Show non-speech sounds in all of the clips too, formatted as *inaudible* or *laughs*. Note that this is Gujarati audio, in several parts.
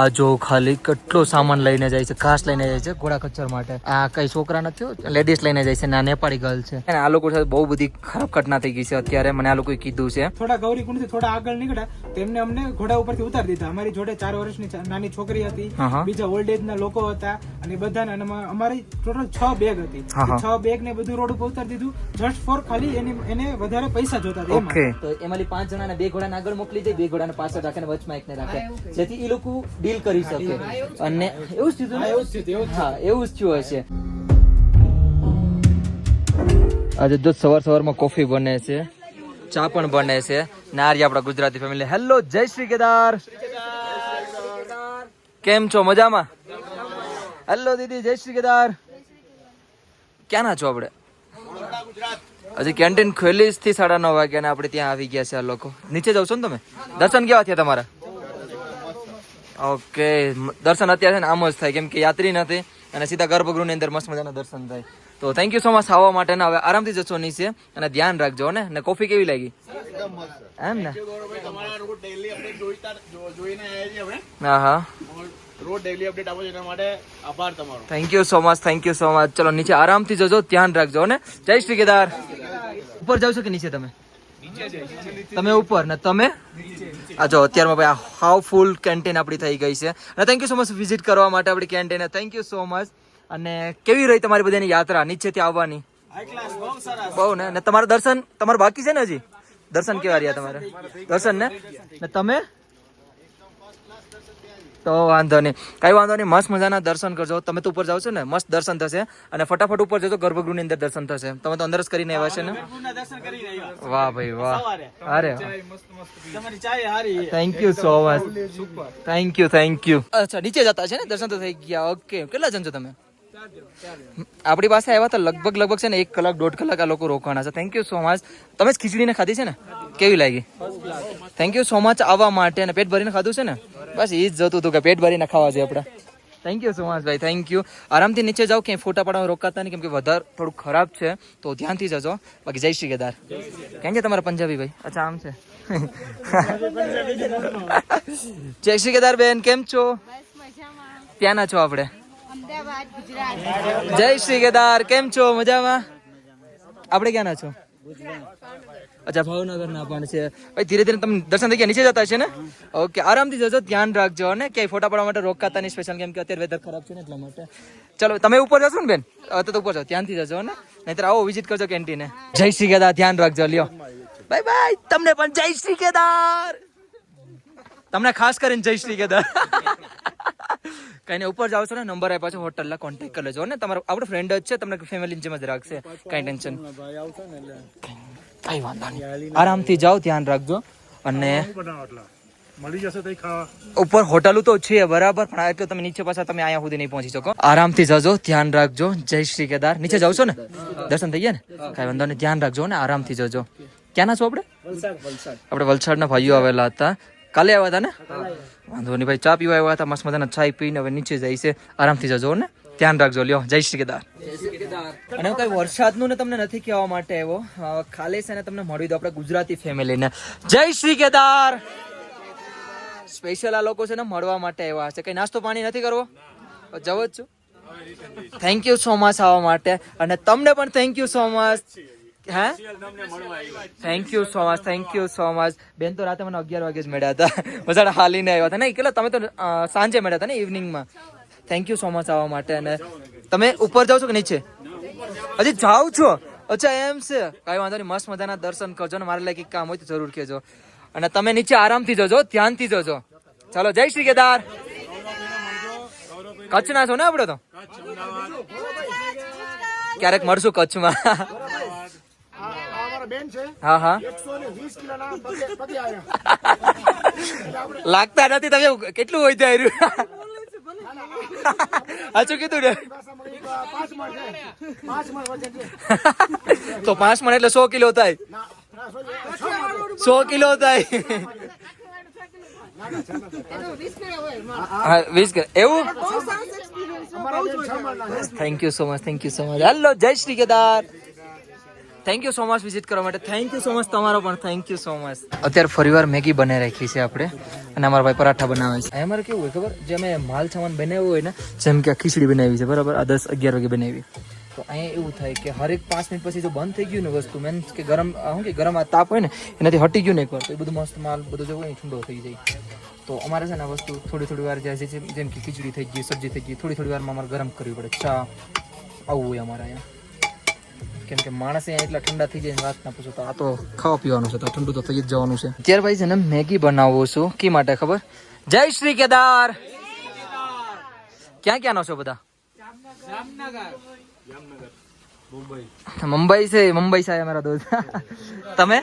આ જો ખાલી કેટલો સામાન લઈને જાય છે ઘાસ લઈને જાય છે ઘોડા ખચ્ચર માટે. આ કઈ છોકરા નથી લેડીઝ લઈને જાય છે ના નેપાળી ગર્લ છે. અને આ લોકો સાથે બહુ બધી ખરાબ ઘટના થઈ ગઈ છે અત્યારે મને આ લોકોએ કીધું છે. થોડા ગૌરી કુંડથી થોડા આગળ નીકળ્યા તેમને અમને ઘોડા ઉપરથી ઉતારી દીધા. અમારી જોડે ચાર વર્ષની નાની છોકરી હતી. બીજા ઓલ્ડ એજ ના લોકો હતા અને બધાને ને અમારી ટોટલ છ બેગ હતી. છ બેગ ને બધું રોડ ઉપર ઉતારી દીધું. જસ્ટ ફોર ખાલી એને એને વધારે પૈસા જોતા હતા એમાં. પાંચ તો એમાંથી પાંચ જણાને બે ઘોડાને આગળ મોકલી દે બે ઘોડાને પાછળ રાખે ને વચમાં એકને રાખે. જેથી એ લોકો ડીલ કરી શકે. અને એવું જ થયું એવું હા એવું જ થયું હશે. આજે જો સવાર સવારમાં કોફી બને છે ચા પણ બને છે. નારી આપણા ગુજરાતી ફેમિલી હેલો જય શ્રી કેદાર. કેમ છો મજામાં? હેલો દીદી જય શ્રી કેદાર. ક્યાં ના છો આપણે? હજી કેન્ટીન ખોલી થી સાડા નવ વાગ્યા ને આપણે ત્યાં આવી ગયા છે આ લોકો. નીચે જાવ છો ને તમે? દર્શન કેવા થયા તમારા? ઓકે. દર્શન અત્યારે ને આમ જ થાય, કેમ કે યાત્રી નથી અને સીધા ગર્ભગૃહની અંદર મસ્ત મજાના દર્શન થાય. તો થેન્ક યુ સો મચ આવવા માટે હવે આરામથી જશો નીચે અને ધ્યાન રાખજો ને? ને કોફી કેવી લાગી? એમ ને? હા હા. Thank you so much thank you so much ચલો, નીચે આરામથી જજો, ધ્યાન રાખજો ને? જય શ્રી કેદાર. ઉપર જાવ છો કે નીચે તમે? તમે ઉપર ને તમે? આ જો અત્યારમાં ભાઈ આ હાવ ફૂલ કેન્ટીન આપણી થઈ ગઈ છે. અને thank you so much visit કરવા માટે આપણી canteen thank you so much અને કેવી રહી તમારી બધાની યાત્રા નીચેથી આવવાની? બહુ ને? ને તમારા દર્શન તમારું બાકી છે ને હજી? દર્શન કેવા રહ્યા તમારે? દર્શન ને તમે? તો વાંધો નહીં. કઈ વાંધો નહીં મસ્ત મજાના દર્શન કરજો. તમે તો ઉપર જાવ છો ને મસ્ત દર્શન થશે અને ફટાફટ ઉપર જજો ગર્ભગૃહની અંદર દર્શન થશે. તમે તો અંદર જ કરીને આવ્યા છે ને? વાહ ભાઈ વાહ. અરે તમારી ચાય હારી thank you so much thank you thank you અચ્છા નીચે જતા છે ને? દર્શન તો થઈ ગયા. ઓકે કેટલા જણ છો તમે? આપણી પાસે આવ્યા તો લગભગ લગભગ છે ને એક કલાક દોઢ કલાક આ લોકો રોકાણા છે. થેન્ક યુ સો મચ તમે જ ખીચડીને ખાધી છે ને? કેવી લાગી? થેન્ક યુ સો મચ આવવા માટે અને પેટ ભરીને ખાધું છે ને? બસ એ જ જતું હતું કે પેટ ભરીને ખાવા જોઈએ આપણે. થેન્ક યુ સો મચ ભાઈ થેન્ક યુ આરામથી નીચે જાઓ ક્યાંય ફોટા પાડવા રોકાતા નહીં કેમ કે વધારે થોડું ખરાબ છે તો ધ્યાનથી જજો. બાકી જય શ્રી કેદાર. કેમ છે તમારા પંજાબી ભાઈ? અચ્છા આમ છે. *laughs* જય શ્રી કેદાર બેન કેમ છો? ત્યાંના છો આપણે? જય શ્રી કેદાર કેમ છો? મજામાં? આપણે ક્યાંના છો? અચ્છા ભાવનગર ના પણ છે. ભાઈ, ધીરે ધીરે તમે દર્શન થઈ ગયા, નીચે જતા છે ને? ઓકે, આરામથી જજો, ધ્યાન રાખજો અને ક્યાંય ફોટા પાડવા માટે રોકાતા નહીં સ્પેશિયલ કેમ કે અત્યારે વેધર ખરાબ છે ને એટલા માટે. ચલો, તમે ઉપર જશો ને બેન? અત્યારે ઉપર જાઓ, ધ્યાનથી જજો ને? નહીતર આવો વિઝિટ કરજો કેન્ટીને જય શ્રી કેદાર ધ્યાન રાખજો, લ્યો. બાય બાય તમને પણ જય શ્રી કેદાર તમને ખાસ કરીને જય શ્રી કેદાર કઈ ઉપર જાવ છો ને નંબર આપ્યા છે હોટલના કોન્ટેક્ટ કરી લેજો. ને તમારો આપણો ફ્રેન્ડ જ છે તમને ફેમિલી જેમ જ રાખશે. કઈ ટેન્શન કઈ વાંધો નહીં. આરામથી જાઓ ધ્યાન રાખજો. અને મળી જશે તઈ ખાવા ઉપર હોટલો તો છે બરાબર પણ એટલે તમે નીચે પાછા તમે અહીંયા સુધી નહીં પહોંચી શકો. આરામથી જજો ધ્યાન રાખજો. જય શ્રી કેદાર. નીચે જાવ છો ને? દર્શન થઈ ગયા ને? કઈ વાંધો નહીં ધ્યાન રાખજો ને આરામથી જજો. ક્યાંના છો આપણે? આપણે વલસાડના ભાઈઓ આવેલા હતા. કાલે આવ્યા હતા ને? વાંધો નહીં ભાઈ ચા પીવા આવ્યા હતા મસ્ત મજાના ચાય પીને હવે નીચે જાય છે આરામથી જજો ને. ધ્યાન રાખજો લ્યો. જય શ્રી કેદાર. અને હું કઈ વરસાદનું ને તમને નથી કહેવા માટે આવ્યો. ખાલી છે ને તમને મળી દો આપણે ગુજરાતી ફેમિલીને. જય શ્રી કેદાર! સ્પેશિયલ આ લોકો છે ને મળવા માટે આવ્યા છે કઈ નાસ્તો પાણી નથી કરવો? જવો જ છું. થેન્ક યુ સો મચ આવવા માટે. અને તમને પણ થેન્ક યુ સો મચ હે? Thank you so much thank you so much બેન તો રાતે મને અગિયાર વાગે જ મળ્યા હતા. મજા હાલીને આવ્યા હતા. નહીં કેટલા તમે તો સાંજે મળ્યા હતા ને ઇવનિંગમાં થેન્ક યુ સો મચ આવવા માટે. અને તમે ઉપર જાઓ છો કે નીચે? હજી જાઓ છો? અચ્છા એમ છે. કઈ વાંધો નહીં મસ્ત મજાના દર્શન કરજો ને મારા લાગે કામ હોય તો જરૂર કહેજો. અને તમે નીચે આરામથી જજો ધ્યાનથી જજો. ચાલો જય શ્રી કેદાર. કચ્છના છો ને આપણે તો? ક્યારેક મળશું કચ્છમાં અમારા બેન છે હા હા એકસો ને વીસ કિલોના પગે પગે આવ્યા લાગતા નથી તમે કેટલું હોય ત્યાં હાચું કીધું ને? તો પાંચ મણ એટલે સો કિલો થાય. સો કિલો થાય. હા વીસ એવું. Thank you so much thank you so much hello જય Shri Kedar. Thank you so much visit કરવા માટે. થેન્ક યુ સો મચ તમારો પણ. થેન્ક યુ સો મચ અત્યારે ફરીવાર મેગી બનાવી રાખી છે આપણે. અને અમારા ભાઈ પરાઠા બનાવે છે. અમારે કેવું હોય ખબર? જે અમે માલ સામાન બનાવ્યો હોય ને જેમ કે આ ખીચડી બનાવી છે બરાબર? આ દસ અગિયાર વાગે બનાવી. તો અહીંયા એવું થાય કે હરેક પાંચ મિનિટ પછી જો બંધ થઈ ગયું ને વસ્તુ મેન કે ગરમ શું કે ગરમ આ તાપ હોય ને એનાથી હટી ગયું ને એકવાર તો એ બધું મસ્ત માલ બધું જો હોય ઠંડો થઈ જાય. તો અમારે છે ને આ વસ્તુ થોડી થોડી વાર જાય છે જેમ કે ખીચડી થઈ ગઈ સબ્જી થઈ ગઈ થોડી થોડી વારમાં અમારે ગરમ કરવી પડે. ચા આવું હોય અમારે અહીંયા. કેમ કે માણસ અહીંયા એટલા ઠંડા થઈ જાય વાત ના પૂછો. તો આ તો ખાવા પીવાનું છે, તો ઠંડુ તો થઈ જ જવાનું છે. અત્યારે ભાઈ છે ને મેગી બનાવો છું. કી માટે ખબર? જય શ્રી કેદાર! ક્યાં ક્યાં નો છો બધા? મુંબઈ છે મુંબઈ છે અમારા દોસ્ત. તમે?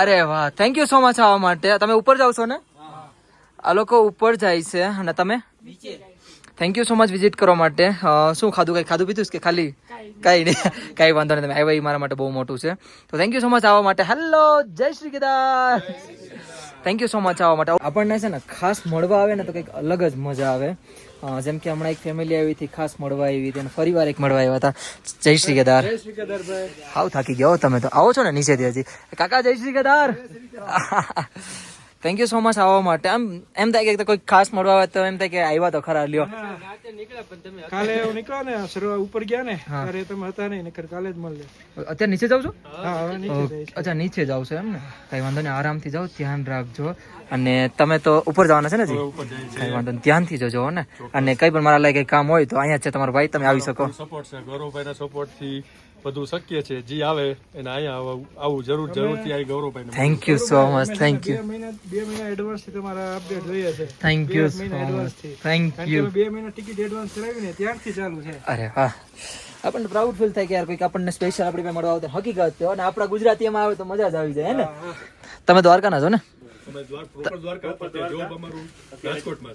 અરે વાહ થેન્ક યુ સો મચ આવવા માટે. તમે ઉપર જાવ છો ને? આ લોકો ઉપર જાય છે. અને તમે? Thank you so much visit કરવા માટે. શું ખાધું? કંઈ ખાધું પીધું? કે ખાલી? કઈ નહીં. કઈ વાંધો નહીં. તમે આવ્યા એ મારા માટે બહુ મોટું છે. તો થેન્ક યુ સો મચ આવવા માટે. હેલો જય Shri Kedar. Thank you so much આવવા માટે. આપણને છે ને ખાસ મળવા આવે ને તો કંઈક અલગ જ મજા આવે. જેમ કે હમણાં એક ફેમિલી આવી હતી ખાસ મળવા આવી હતી અને ફરી વાર એક મળવા આવ્યા હતા. જય શ્રી કેદાર. હાવ થાકી ગયો તમે તો. આવો છો ને નીચેથી હજી. કાકા જય Shri Kedar. Thank you so much આવવા માટે. આમ એમ થાય કે કોઈ ખાસ મળવા આવે તો એમ થાય કે આવ્યા તો ખરા લ્યો. કાલે હું નીકળ્યો ને સર્વ ઉપર ગયા ને ત્યારે તમે હતા નહીં નકર કાલે જ મળે અત્યારે નીચે જાવ છો? અચ્છા નીચે જાવ છો એમ ને? કઈ વાંધો નહીં આરામથી જાઓ ધ્યાન રાખજો. અને તમે તો ઉપર જવાના છે ને જી કઈ વાંધો નહીં ધ્યાનથી જજો હો ને? અને કઈ પણ મારા લાયક કઈ કામ હોય તો અહીંયા જ છે તમારો ભાઈ તમે આવી શકો. સપોર્ટ છે. ગૌરવભાઈના સપોર્ટથી બધું શક્ય છે. જે આવે એને અહીંયા આવું- જરૂર જરૂરથી આવી Gauravbhai thank you so much thank you બે મહિના એડવાન્સથી તમારા અપડેટ જોઈએ છે. થેન્ક બે યુ મહિના સો મચ થેન્ક યુ બે મહિના ટિકિટ એડવાન્સ કરાવી ને ત્યારથી ચાલુ છે. અરે વાહ. આપણને પ્રાઉડ ફીલ થાય કે યાર કોઈક આપણને સ્પેશિયલ આપણી પાસે મળવા આવતા. હકીકત છે અને આપણા ગુજરાતીમાં આવે તો મજા જ આવી જાય હે ને? તમે દ્વારકાના છો ને?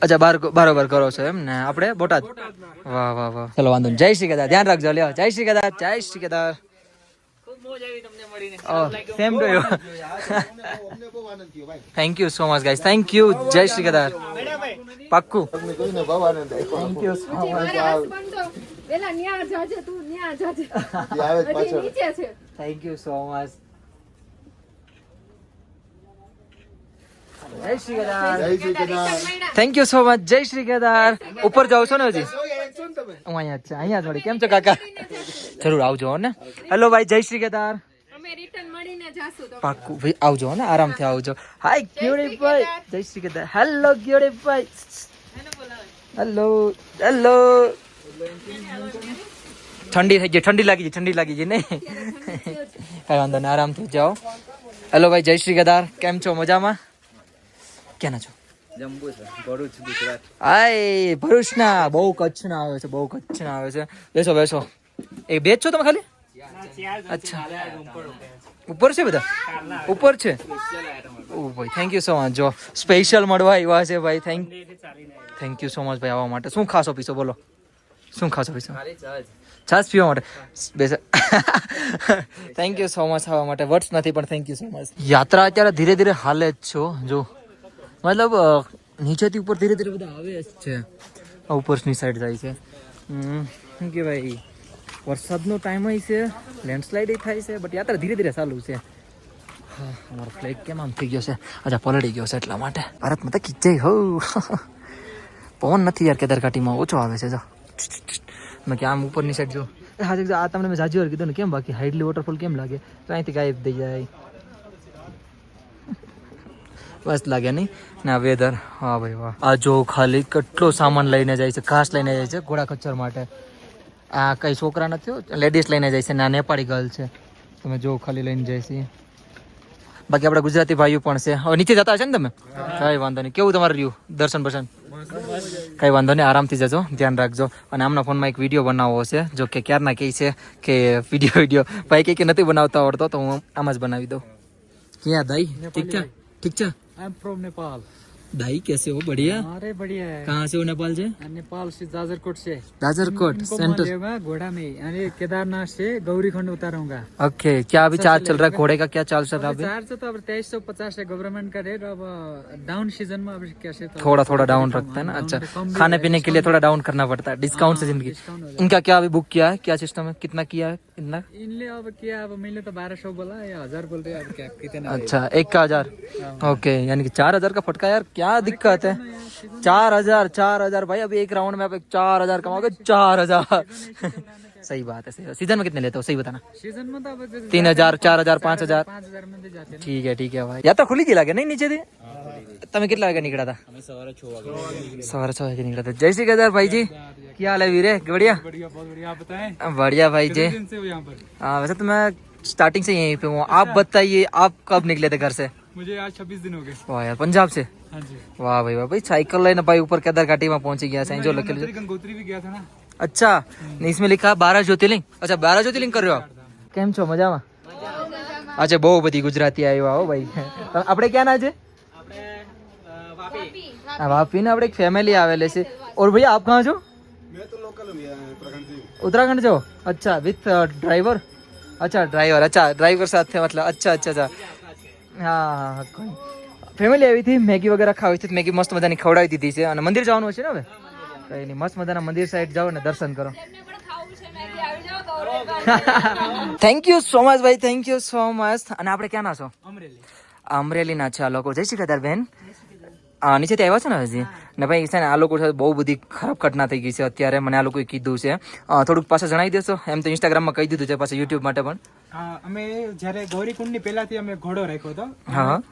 અચ્છા બાર બરોબર કરો છો એમ ને? આપણે બોટાદ વાહ વાહ વાહ. ચલો વાંધો નહીં. જય શ્રી કદા ધ્યાન રાખજો લ્યો. જય શ્રી કદા જય Shri કદા same to you thank you so much guys thank you જય શ્રી કદાર પાક્કું. Thank you so much thank you so much જય Shri Kedar thank you so much જય શ્રી કેદાર ઉપર જાવ છો ને હજી? હું અહીંયા છે. અહીંયા થોડી કેમ છો કાકા? જરૂર આવજો ને. હેલો ભાઈ જય શ્રી કેદાર પાક્કું ભાઈ આવજો ને આરામથી આવજો. હાય ક્યુડીભાઈ જય શ્રી કેદાર હેલો ક્યુડીભાઈ હેલો હેલો ઠંડી થઈ ગઈ ઠંડી લાગી ગઈ ઠંડી લાગી ગઈ નહીં? કાંઈ વાંધો નહીં આરામથી જાઓ. હેલો ભાઈ જય શ્રી કેદાર કેમ છો મજામાં? ક્યાંના છો? આય ભરૂચના. બહુ કચ્છના આવે છે બહુ કચ્છના આવે છે. બેસો બેસો. એ બે છો તમે ખાલી? અચ્છા. ઉપર છે બધા? ઉપર છે? ઓ ભાઈ થેન્ક યુ સો મચ જો સ્પેશિયલ મળવા આવ્યા છે ભાઈ thank thank you so much ભાઈ આવવા માટે. શું ખાશો પીશો બોલો. શું ખાશો પીશો? છાસ પીવા માટે. બેસા. થેન્ક યુ સો મચ આવવા માટે. વર્ડ્સ નથી પણ થેન્ક યુ સો મચ યાત્રા અત્યારે ધીરે ધીરે હાલે જ છો. જો મતલબ નીચેથી ઉપર ધીરે ધીરે બધા આવે જ છે. ઉપરની સાઈડ જાય છે. શું કહેવાય? વરસાદનો ટાઈમ હોય છે લેન્ડસ્લાઇડ થાય છે બટ યાત્રા ધીરે ધીરે ચાલુ છે. હા, અમારો ફ્લેગ કેમ આમ થઈ ગયો છે? અચ્છા પલળી ગયો છે એટલા માટે. ભારતમાં તો ખીચાઈ હો. *laughs* પવન નથી યાર કેદારઘાટીમાં ઓછો આવે છે જો. મેં કે આમ ઉપરની સાઈડ જો. હા આ તમને મેં જાજી વાર કીધું ને કેમ બાકી હાઈડલી વોટરફોલ કેમ લાગે? તો અહીંથી ગાયબ થઈ જાય. બસ લાગે નહીં. ને વેધર હા ભાઈ, વાહ. આ જો ખાલી કેટલો સામાન લઈને જાય છે, ઘાસ લઈને જાય છે, ઘોડા ખચ્ચર માટે. આ કઈ છોકરા નથી લેડીઝ લઈને જાય છે ને આ નેપાળી ગર્લ છે. તમે જો ખાલી લઈને જાય છે. બાકી આપણા ગુજરાતી ભાઈઓ પણ છે. હવે નીચે જતા હશે ને તમે? કઈ વાંધો નહીં. કેવું તમારું રહ્યું? દર્શન બર્શન? કઈ વાંધો નહીં, આરામથી જજો. ધ્યાન રાખજો. અને આમના ફોનમાં એક વીડિયો બનાવવો છે, જો કે ક્યારના કહે છે કે વીડિયો વીડિયો. ભાઈ કંઈ કે નથી બનાવતા આવડતો, તો હું આમ જ બનાવી દઉં. ક્યાં દઈ? ઠીક છે? ઠીક છે? I'm from Nepal. भाई कैसे हो? बढ़िया? हाँ, अरे बढ़िया है। कहाँ से हो नेपाल से? हाँ, नेपाल से जाजरकोट से। जाजरकोट सेंटर। घोड़ा में। यानी केदारनाथ से गौरी खंड उतारूँगा। ओके क्या अभी अच्छा, चार्ज चल रहा है? अच्छा। घोड़े का क्या चार्ज चल रहा है चार्ज तो अब तेईस सौ पचास है गवर्नमेंट का रेट अब डाउन सीज़न में अब कैसे तो थोड़ा थोड़ा डाउन रखता है ना? हाँ, अच्छा खाने पीने के लिए थोड़ा डाउन करना पड़ता है। डिस्काउंट से ज़िंदगी। इनका क्या अभी बुक किया है? क्या सिस्टम है? कितना किया है कितना इनले अब किया अब मैंने तो बारह सौ बोला या हज़ार बोल रहे अच्छा एक का हज़ार। ओके यानी कि चार हज़ार का फटका यार क्या क्या दिक्कत है? चार हज़ार चार हज़ार। भाई अभी एक राउंड में आप चार हज़ार कमाओगे चार हज़ार। सही बात है सही सीज़न में कितने लेते हो? सही बताना। सीज़न में तो तीन हज़ार चार हज़ार पाँच हज़ार ठीक है ठीक है भाई। तो खुली की लागे? नहीं नीचे थे? तुम्हें कितना आगे निकला था? सवार छो आगे निकला था। जय श्री गजर भाई जी। क्या हाल है वीरे? बढ़िया? बढ़िया भाई जी। हाँ वैसे तो मैं स्टार्टिंग से यहीं पे हूँ। आप बताइए आप कब निकले थे घर से? मुझे आज 26 दिन हो गए। वाह यार पंजाब से? हाँ वाह भाई वाह भाई साइकिल लेने भाई ऊपर केदार घाटी में पहुँच गया था ना। अच्छा नहीं इसमें लिखा बारह ज्योतिर्लिंग। अच्छा बारह ज्योतिर्लिंग कर रहे हो आप? કેમ છો મજામાં આજે બહુ બધી ગુજરાતી આવ્યા હો ભાઈ આપણે ક્યાં ના ना વાપી ને આપણે એક ફેમિલી આવેલી છે ઓર ભાઈ આપ કહાં છો उत्तराखंड जो अच्छा विथ ड्राइवर uh, अच्छा ड्राइवर अच्छा ड्राइवर साथ थे मतलब अच्छा अच्छा अच्छा। હા હા કોઈ. ફેમિલી આવી હતી મેગી વગેરે ખાવી છે મેગી મસ્ત મજાની ખવડાવી દીધી છે. અને મંદિર જવાનું છે ને હવે? કઈ નહીં મસ્ત મજાના મંદિર સાઈડ જાઓ ને દર્શન કરો. થેન્ક યુ સો મચ ભાઈ થેન્ક યુ સો મચ અને આપણે ક્યાં ના છો? અમરેલી. અમરેલીના છે આ લોકો. જય શ્રી કદાર બેન. આ નીચેથી આવ્યા છે ને હજી? ને ભાઈ છે ને આ લોકો સાથે બહુ બધી ખરાબ ઘટના થઈ ગઈ છે અત્યારે મને આ લોકોએ કીધું છે. થોડુંક પાછા જણાવી દેશો? એમ તો ઇન્સ્ટાગ્રામમાં કહી દીધું છે પાછા યુટ્યુબ માટે પણ. અમે જ્યારે ગૌરીકુંડની પહેલાથી અમે ઘોડો રાખ્યો હતો.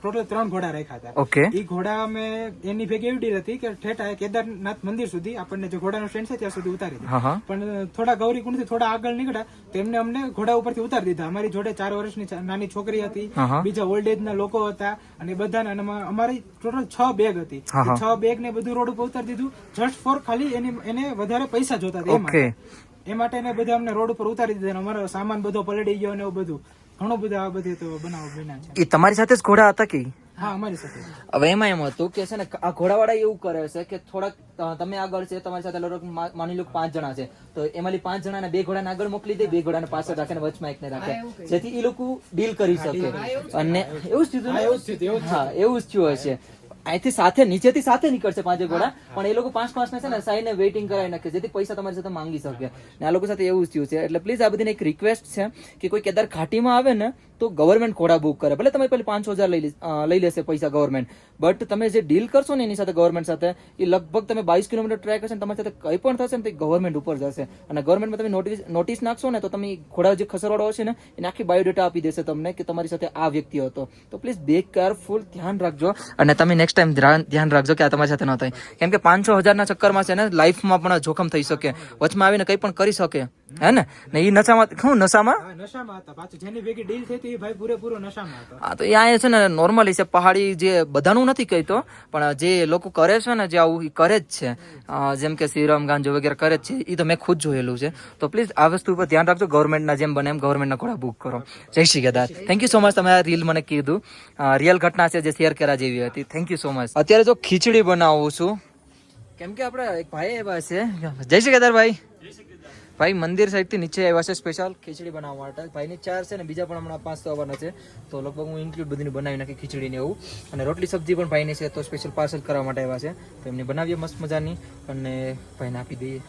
ટોટલ ત્રણ ઘોડા રાખ્યા હતા. ઓકે. એ ઘોડા અમે એની ભેગી એવી ડીલ હતી કે ઠેઠા કેદારનાથ મંદિર સુધી આપણને જે ઘોડાનો સ્ટેન્ડ છે ત્યાં સુધી ઉતારી દીધા. પણ થોડા ગૌરીકુંડથી થોડા આગળ નીકળ્યા તેમને અમને ઘોડા ઉપરથી ઉતારી દીધા. અમારી જોડે ચાર વર્ષની નાની છોકરી હતી. બીજા ઓલ્ડ એજ ના લોકો હતા અને બધાને અમારી ટોટલ છ બેગ હતી. છ બેગ ને બધું રોડ ઉપર ઉતારી દીધું. જસ્ટ ફોર ખાલી એની એને વધારે પૈસા જોતા હતા. એ ઓકે માટે એ માટે એને બધા અમને રોડ ઉપર ઉતારી દીધા અમારો સામાન બધો પલળી ગયો ને એવું બધું. ઘણું બધું આ બધી તો બનાવો બન્યા છે. એ તમારી સાથે જ ઘોડા હતા કે? હા અમારી સાથે. હવે એમાં એમ હતું કે છે ને આ ઘોડાવાળા એવું કરે છે કે થોડાક તમે આગળ છે તમારી સાથે માની લો કે પાંચ જણા છે. તો એમાંથી પાંચ જણાને બે ઘોડાને આગળ મોકલી દે બે ઘોડાને પાછળ રાખે ને વચમાં એકને રાખે. જેથી એ લોકો ડીલ કરી શકે. અને એવું જ થયું? હા એવું જ થયું હશે. અહીંથી સાથે નીચેથી સાથે નીકળશે પાંચે ઘોડા. પણ એ લોકો પાંચ પાંચ ને છે ને સાઈને વેઇટિંગ કરાવી નાખે જેથી પૈસા તમારી સાથે માંગી શકે. ને આ લોકો સાથે એવું જ થયું છે. એટલે પ્લીઝ આ બધીને એક રિક્વેસ્ટ છે કે કોઈ કેદાર ઘાટીમાં આવે ને તો ગવર્મેન્ટ ઘોડા બુક કરે. ભલે તમે પેલી પાંચસો હજાર લઈ લઈ લેશે પૈસા ગવર્મેન્ટ બટ તમે જે ડીલ કરશો ને એની સાથે ગવર્મેન્ટ સાથે, એ લગભગ તમે બાવીસ કિલોમીટર ટ્રેક ને તમારી સાથે કંઈ પણ થશે ને તો ગવર્મેન્ટ ઉપર જશે. અને ગવર્મેન્ટમાં તમે નોટિસ નોટિસ નાખશો ને તો તમે ઘોડા જે ખસરવાળો હશે ને, એને આખી બાયોડેટા આપી દેશે તમને કે તમારી સાથે આ વ્યક્તિ હતો. તો પ્લીઝ બે કેરફુલ ધ્યાન રાખજો. અને તમે નેક્સ્ટ ટાઈમ ધ્યાન રાખજો કે આ તમારી સાથે ન થાય. કેમ કે પાંચસો હજારના ચક્કરમાં છે ને લાઈફમાં પણ જોખમ થઈ શકે. વચમાં આવીને કંઈ પણ કરી શકે. હે ને? ને એ નશામાં શું નશામાં? નશામાં હતા. પાછું જેની ભેગી ડીલ થઈ હતી એ ભાઈ પૂરેપૂરો નશામાં હતો. હા તો એ અહીંયા છે ને નોર્મલી છે પહાડી જે બધાનું નથી કહેતો પણ જે લોકો કરે છે ને જે આવું એ કરે જ છે. જેમ કે શ્રીરામ ગાંજો વગેરે કરે જ છે એ તો મેં ખુદ જોયેલું છે. તો પ્લીઝ આ વસ્તુ ઉપર ધ્યાન રાખજો ગવર્મેન્ટના જેમ બને એમ ગવર્મેન્ટના ઘોડા બુક કરો. જય Shri Kedar thank you so much તમે આ રીલ મને કીધું. રિયલ ઘટના છે જે શેર કરા જેવી હતી. થેન્ક યુ સો મચ અત્યારે જો ખીચડી બનાવું છું. કેમ કે આપણે એક ભાઈ એવા છે. જય શ્રી કેદાર ભાઈ. ભાઈ, મંદિર સાઈડથી નીચે આવ્યા છે સ્પેશિયલ ખીચડી બનાવવા માટે. ભાઈની ચાર છે ને બીજા પણ હમણાં પાંચ આવવાના છે. તો લગભગ હું ઇન્ક્લુડ બધીને બનાવી નાખી ખીચડીને એવું. અને રોટલી સબ્જી પણ ભાઈની છે તો સ્પેશિયલ પાર્સલ કરવા માટે આવ્યા છે. તો એમને બનાવીએ મસ્ત મજાની અને ભાઈને આપી દઈએ.